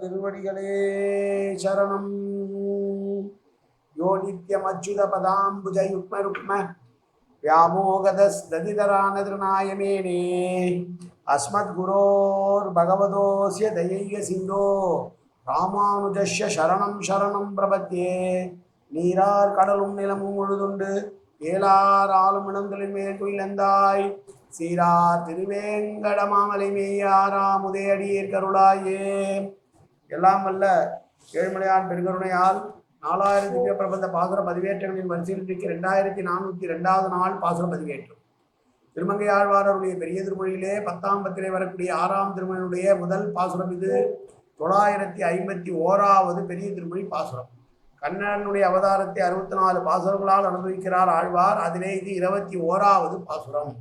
திருவடிகளே சரணம் யோ நித்யமச்சுத பதாம்புஜ யுக்ம ருக்ம व्यामोगदस्दधितरानदृनायमेने अस्मद्गुरोर्भगवतोऽस्य दयैक सिन्धो ராமானுஜஸ்ய சரணம் சரணம் பிரபத்தியே நீரார் கடலும் நிலமும் உழுதுண்டு ஏலார் ஆளும் இடங்களின் மேல் குயிலந்தாய் சீரார் திருவேங்கடமாமலை மேயாராம் உதயடியேர் கருளாயே எல்லாம் வல்ல ஏழ்மலையான் பெருங்கருணையால் நாலாயிரத்தி திவ்ய பிரபந்த பாசுர பதிவேற்றங்களின் வரிசையில் இன்றைக்கு ரெண்டாயிரத்தி நானூற்றி ரெண்டாவது நாள் பாசுர பதிவேற்றம். திருமங்கை ஆழ்வாரருடைய பெரிய திருமொழியிலே பத்தாம் பத்திரை வரக்கூடிய ஆறாம் திருமொழியினுடைய முதல் பாசுரம் இது. தொள்ளாயிரத்தி ஐம்பத்தி ஓராவது பெரிய திருமொழி பாசுரம். கண்ணனுடைய அவதாரத்தை அறுபத்தி நாலு பாசுரங்களால் அனுபவிக்கிறார் ஆழ்வார். அதிலே இது இருபத்தி ஓராவது பாசுரம்.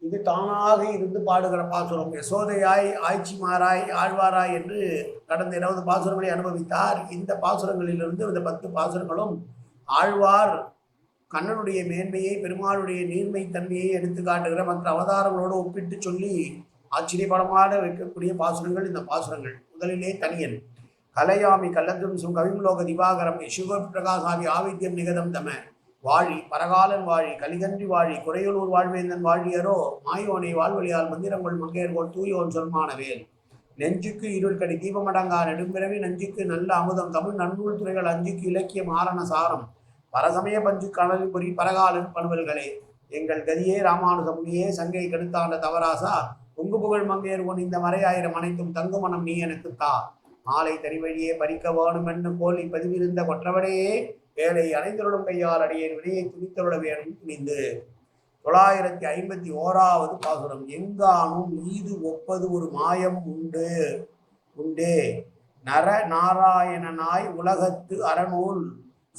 இது தானாக இருந்து பாடுகிற பாசுரம். யசோதையாய் ஆய்ச்சிமாராய் ஆழ்வாராய் என்று கடந்த இருபது பாசுரங்களை அனுபவித்தார். இந்த பாசுரங்களிலிருந்து இந்த பத்து பாசுரங்களும் ஆழ்வார் கண்ணனுடைய மேன்மையை பெருமாளுடைய நீர்மை தன்மையை எடுத்து காட்டுகிற மற்ற அவதாரங்களோடு ஒப்பிட்டு சொல்லி ஆச்சரியப்படமாக வைக்கக்கூடிய பாசுரங்கள் இந்த பாசுரங்கள். முதலிலே தனியன். கலையாமி கல்லத்தும் கவிம்லோக திவாகரம். சிவ பிரகாசாமி ஆவித்யம் நிகதம் தம. வாழி பரகாலன் வாழி கலிகன்றி வாழி குறையலூர் வாழ்வேந்தன் வாழியரோ மாயோனை வாழ்வழியால் மந்திரங்கள் மங்கையர்கோள் தூயோன் சொல்மானவேல். நெஞ்சுக்கு இருள் கடி தீபமடங்கா நெடும்பிறவி நஞ்சுக்கு நல்ல அமுதம் தமிழ் நன்னூல் துறைகள் அஞ்சுக்கு இலக்கியம் ஆரண சாரம். பரசமய பஞ்சு கடலில் பொறி பரகாலன் பணுவல்களே எங்கள் கதியே ராமானுசமுனியே சங்கை கெடுத்தாண்ட தவராசா உங்கு புகழ் மங்கையர் உன் இந்த மறையாயிரம் அனைத்தும் தங்கு மனம் நீ எனக்கு தா மாலை தனிவழியே பறிக்க வேணும் என்று கோலி பதிவிருந்த கொற்றவனையே வேலை அனைந்தருடன் கையால் அடியேன் வினையை துணித்தருட வேணும் துணிந்து. தொள்ளாயிரத்தி ஐம்பத்தி ஓராவது பாசுரம். எங்கானும் மீது ஒப்பது ஒரு மாயம் உண்டு. உண்டே. நர நாராயணனாய் உலகத்து அறநூல்.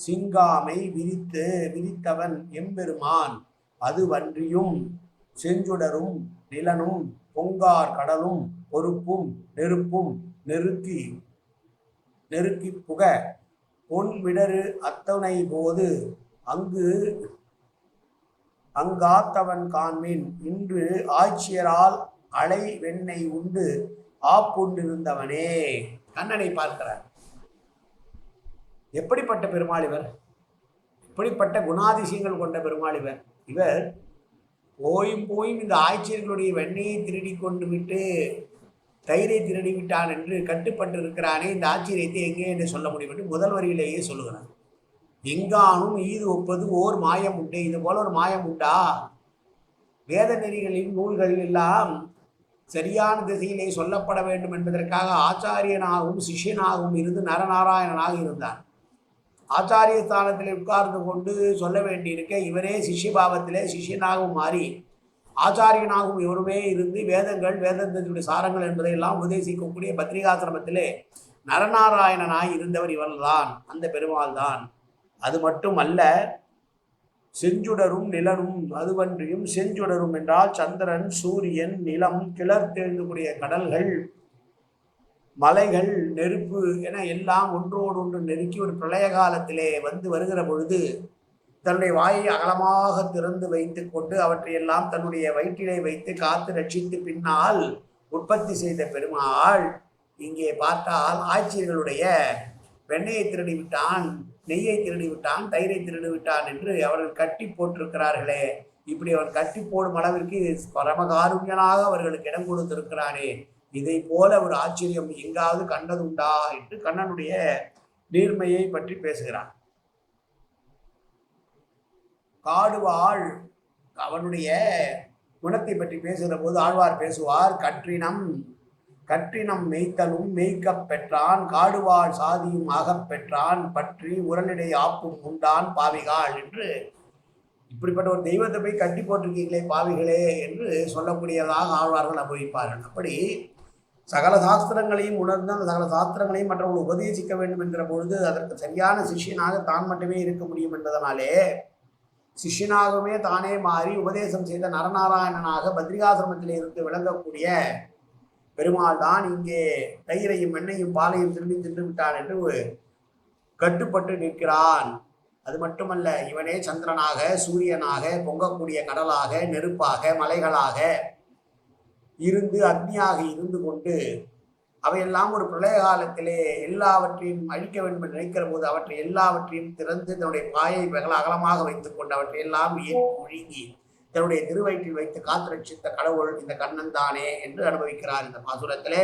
சிங்காமை விரித்து விரித்தவன் எம்பெருமான். அது வன்றியும் செஞ்சுடரும் நிலனும் பொங்கார் கடலும் பொறுப்பும் நெருப்பும் நெருக்கி நெருக்கி புக பொன் விடரு அத்தனை போது அங்கு அங்காத்தவன் காண்மின். இன்று ஆட்சியரால் அலை வெண்ணெய் உண்டு. ஆப்புண்டிருந்தவனே கண்ணனை பார்க்கிறார். எப்படிப்பட்ட பெருமாள் இவர்? எப்படிப்பட்ட குணாதிசயங்கள் கொண்ட பெருமாள் இவர்? இவர் போயும் போயும் இந்த ஆட்சியர்களுடைய வெண்ணையை திருடி கொண்டு விட்டு தயிரை திருடி விட்டான் என்று கட்டுப்பட்டு இருக்கிறானே இந்த ஆச்சரியத்தை எங்கே என்று சொல்ல முடியும் என்று முதல் வரியிலேயே சொல்லுகிறார். எங்கானும் ஈது ஒப்பது ஓர் மாயம் உண்டு இது போல ஒரு மாயம் உண்டா? வேத நெறிகளின் நூல்களில் எல்லாம் சரியான திசையிலே சொல்லப்பட வேண்டும் என்பதற்காக ஆச்சாரியனாகவும் சிஷ்யனாகவும் இருந்து நரநாராயணனாக இருந்தார் ஆச்சாரிய ஸ்தானத்தில் உட்கார்ந்து கொண்டு சொல்ல வேண்டியிருக்க இவரே சிஷ்ய பாவத்திலே சிஷ்யனாகவும் மாறி ஆச்சாரியனாகவும் இவருமே இருந்து வேதங்கள் வேதத்தினுடைய சாரங்கள் என்பதையெல்லாம் உபதேசிக்கக்கூடிய பத்ரிகாசிரமத்திலே நரநாராயணனாய் இருந்தவர் இவர்தான் அந்த பெருமாள் தான் அது மட்டும் அல்ல செஞ்சுடரும் நிலனும் அதுவன்றியும் செஞ்சுடரும் என்றால் சந்திரன் சூரியன் நிலம் கிளர்த்தெழுந்தக்கூடிய கடல்கள் மலைகள் நெருப்பு என எல்லாம் ஒன்றோடு ஒன்று நெருக்கி ஒரு பிரளய காலத்திலே வந்து வருகிற பொழுது தன்னுடைய வாயை அகலமாக திறந்து வைத்து கொண்டு அவற்றையெல்லாம் தன்னுடைய வயிற்றிலே வைத்து காத்து ரட்சித்து பின்னால் உற்பத்தி செய்த பெருமாள் இங்கே பார்த்தால் ஆட்சியர்களுடைய வெண்ணெயை திருடி விட்டான் நெய்யை திருடி விட்டான் தயிரை திருடி விட்டான் என்று அவர்கள் கட்டி போட்டிருக்கிறார்களே. இப்படி அவன் கட்டி போடும் அளவிற்கு பரமகாருண்யனாக அவர்களுக்கு இடம் கொடுத்திருக்கிறானே. இதை போல ஒரு ஆச்சரியம் எங்காவது கண்டதுண்டா என்று கண்ணனுடைய நீர்மையை பற்றி பேசுகிறான். காடுவாள் அவனுடைய குணத்தை பற்றி பேசுகிற போது ஆழ்வார் பேசுவார் கற்றினம் கற்றினம் மெய்த்தலும் மெய்க்கப் பெற்றான் காடுவாள் சாதியும் ஆகப் பெற்றான் பற்றி உரனிடை ஆப்பும் உண்டான் பாவிகாள் என்று இப்படிப்பட்ட ஒரு தெய்வத்தை போய் கட்டி போட்டிருக்கீங்களே பாவிகளே என்று சொல்லக்கூடியதாக ஆழ்வார்கள் அனுபவிப்பார்கள் அப்படி சகல சாஸ்திரங்களையும் உணர்ந்து அந்த சகல சாஸ்திரங்களையும் மற்றவர்கள் உபதேசிக்க வேண்டும் என்கிற பொழுது அதற்கு சரியான சிஷ்யனாக தான் மட்டுமே இருக்க முடியும் என்பதனாலே சிஷ்யனாகவே தானே மாறி உபதேசம் செய்த நரநாராயணனாக பத்ரிகாசிரமத்தில் இருந்து விளங்கக்கூடிய பெருமாள் தான் இங்கே தயிரையும் எண்ணெயும் பாலையும் திரும்பி தின்று விட்டான் என்று கட்டுப்பட்டு நிற்கிறான். அது மட்டுமல்ல இவனே சந்திரனாக சூரியனாக பொங்கக்கூடிய கடலாக நெருப்பாக மலைகளாக இருந்து அக்னியாக இருந்து கொண்டு அவையெல்லாம் ஒரு பிரளய காலத்திலே எல்லாவற்றையும் அழிக்க வேண்டும் என்று நினைக்கிற போது அவற்றை எல்லாவற்றையும் திறந்து தன்னுடைய பாயை வெகல அகலமாக வைத்துக் கொண்டு அவற்றை எல்லாம் ஒழுங்கி தன்னுடைய திருவயிற்றில் வைத்து காத்திரட்சித்த கடவுள் இந்த கண்ணன் தானே என்று அனுபவிக்கிறார் இந்த பாசுரத்திலே.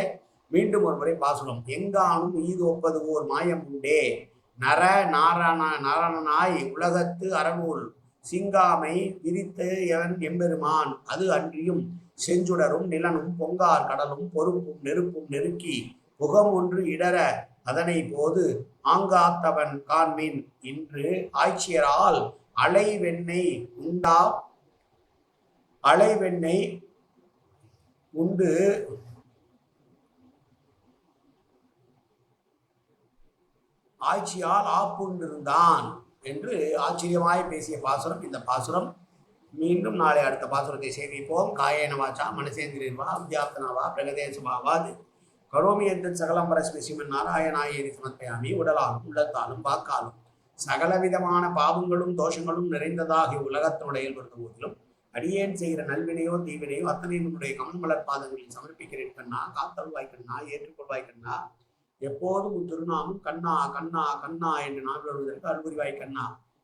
மீண்டும் ஒரு முறை பாசுரம் எங்கானும் ஈதோப்பது ஓர் மாயம் உண்டே. நர நாரண நாரணனாய் உலகத்து அறநூல். சிங்காமை விரித்து எவன் எம்பெருமான்? அது அன்றியும் செஞ்சுடரும் நிலனும் பொங்கார் கடலும் பொறுப்பும் நெருப்பும் நெருக்கி புகம் ஒன்று இடர அதனை போது ஆங்காத்தவன் காண்மின் இன்று ஆய்ச்சியரால் அலைவெண்ணெய் உண்டா அலைவெண்ணெய் உண்டு. ஆட்சியால் ஆப்புண்டிருந்தான் என்று ஆச்சரியமாய் பேசிய பாசுரம் இந்த பாசுரம் மீண்டும் நாளை அடுத்த பாசுரத்தை சேமிப்போம். காயேன வாச்சா மனசேந்திரியர்வா வித்யாப்தனாவா பிரகதேசமாவாது கரோமி எந்த சகலம் பரஸ்மி சிவன் நாராயணாயேதி சமர்ப்பயாமி உடலாலும் உள்ளத்தாலும் வாக்காலும் சகலவிதமான பாவங்களும் தோஷங்களும் நிறைந்ததாகிய உலகத்தினுடைய பொறுத்த போதிலும் அடியேன் செய்கிற நல்வினையோ தீவினையோ அத்தனை உன்னுடைய கமன்மலர் பாதங்களில் சமர்ப்பிக்கிறேன் கண்ணா காத்தல்வாய் கண்ணா ஏற்றுக்கொள்வாய் கண்ணா. எப்போதும் உன் கண்ணா கண்ணா கண்ணா என்று நான் வருவதற்கு அருள்புரிவாய் கண்ணா.